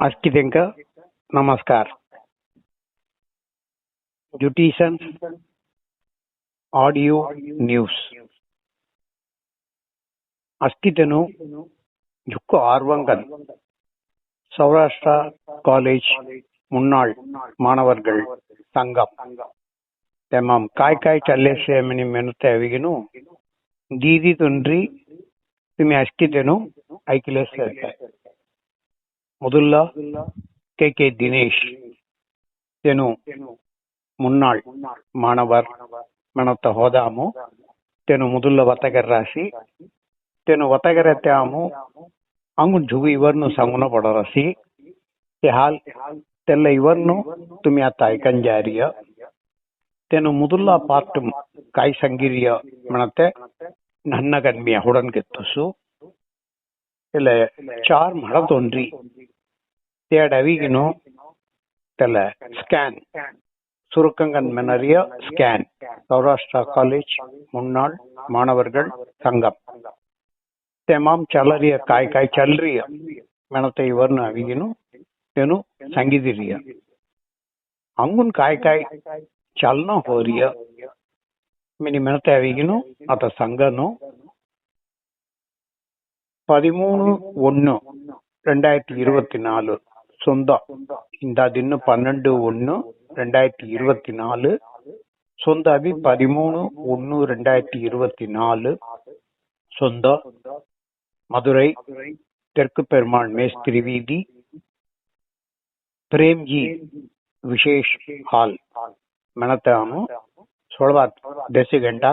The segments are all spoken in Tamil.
अस्कितेंक नमस्कार ज्युटिशन ಆಡಿಯೋ ನ್ಯೂಸ್ ಅಸ್ಕಿತೆನು ஜுக்கு ஆர்வங்கள் சௌராஷ்டிரா காலேஜ் முன்னாள் மாணவர்கள் ಸಂಘಂ ತೆಮಾಮ್ ಕಾಯ್ ಕಾಯ್ ಚಲ್ಲೇಸೆ ಮಿನಿ ಮೆನುತ್ತೆ ಅವಿಗಿನು ದೀದಿ ತುಂಡ್ರಿ ತುಮಿ ಅಷ್ಟಿತೆನು ಮೊದಲ ಕೆಕೆ ದಿನೇಶ್ தினேஷ் எனும் முன்னாள் மாணவர் மெனத்த ಹೋದಾಮು ತೆನು ಮುದುಲ್ಲ ವತಗರ ರಾಶಿ ತೆನು ವತಗರ ತ್ಯಾಮು ಅಂಗುನ್ ಜುಗು ಇವರ್ನು ಸಂಗುನ ಪಡ ರಾಶಿ ತೆ ಹಾಲ್ ತೆಲ್ಲ ಇವರ್ನು ತುಮಿ ಅತ್ತಾಯ್ ಕಂಜಾರಿಯ ತೆನು ಮುದುಲ್ಲ ಪಾಟ್ ಕಾಯಿ ಸಂಗಿರಿಯ ಮನತೆ ನನ್ನ ಗನ್ಮಿಯ ಹುಡನ್ ಗೆತ್ತಸು ಇಲ್ಲ ಚಾರ್ ಮಳ ಅವಿಗಿನು ತೆಲ್ಲ ಸ್ಕ್ಯಾನ್ சுருக்கங்கன் மெனரிய ஸ்கேன் சௌராஷ்டிரா காலேஜ் முன்னாள் மாணவர்கள் சங்கம் தெமாம் ಚಲರಿಯ ಕಾಯ್ ಕಾಯ್ ಚಲ್ರಿಯ ಮೆಣತೆ ಇವರ್ನ ಅವಿಗಿನು ಏನು ಸಂಗಿದಿರಿಯ ಅಂಗುನ್ ಕಾಯ್ ಕಾಯ್ ಚಲನ ಹೋರಿಯ മിനി ಮೆಣತೆ ಅವಿಗಿನು ಅತ ಸಂಘನು பதிமூணு ஒன்னு ரெண்டாயிரத்தி இருபத்தி நாலு சொந்தம் இந்த தின்னு பன்னெண்டு ஒன்னு ரெண்டாயிரத்தி இருபத்தி நாலு சொந்த அபி பதிமூணு ஒன்னு ரெண்டாயிரத்தி இருபத்தி நாலு சொந்த மதுரை தெற்கு பெருமாள் மேஸ்திரி வீதி ಪ್ರೇಮ್ಜಿ ವಿಶೇಷ ಹಾಲ್ ಮೆಣತಾಮು ಸೊಳವಾತ್ ದೆಸಿ ಗಂಟ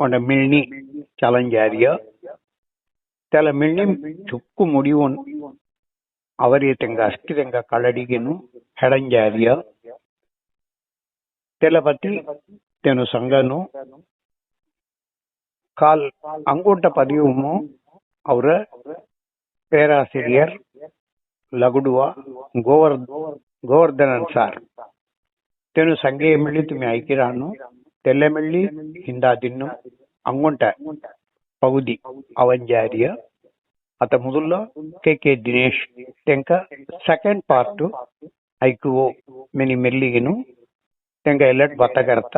ಒಂದ ಮಿಳ್ನಿ ಚಲಂಜಾರಿಯ ತೆಲ ಮಿಳ್ನಿ ಚುಕ್ಕು ಮುಡಿಯುವನ್ ಅವರಿಯ ತೆಂಗ ಅಷ್ಟಿ ತೆಂಗ ಕಳಡಿಗೆನು ಹೆಡಂಜಾರಿಯ ತೆಲಪತಿ ತೆನು ಸಂಗನು கால் அங்கூட்ட பதிவும் அவர பேராசிரியர் ಲಗುಡುವ ಗೋವರ್ ಗೋವರ್ಧನನ್ ಸಾರ್ ತೆನು ಸಂಗೆ ಮೆಳ್ಳಿ ತುಮಿ ಐಕಿರಾನು ತೆಲ್ಲೆ ಮೆಳ್ಳಿ ಹಿಂದ ದಿನ್ನು ಅಂಗುಂಟ ಪಗುದಿ ಅವಂಜಾರಿಯ అత మొదల్లో కెకే దినేష్ టెంక సెకండ్ పార్ట్ ಐಕುವು ಮಿನಿ ಮೆಲ್ಲಿಗೆನು ತೆಂಗ ಎಲ್ಲಟ್ ಬತ್ತಗರ್ತ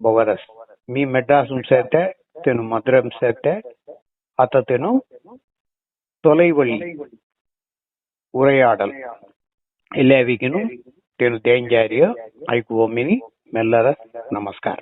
ಬೊಗರಸ್ ಮೀ ಮೆಡ್ರಾಸ್ ಸೇತೆ ತೆನು ಮಧುರಂ ಸೇತೆ ಅತ ತೆನು ತೊಲೈವಳಿ ಉರೆಯಾಡಲ್ ಇಲ್ಲೇವಿಗೆನು ತೆನು ದೇಂಜಾರಿಯ ಐಕುವು ಮಿನಿ ಮೆಲ್ಲರ ನಮಸ್ಕಾರ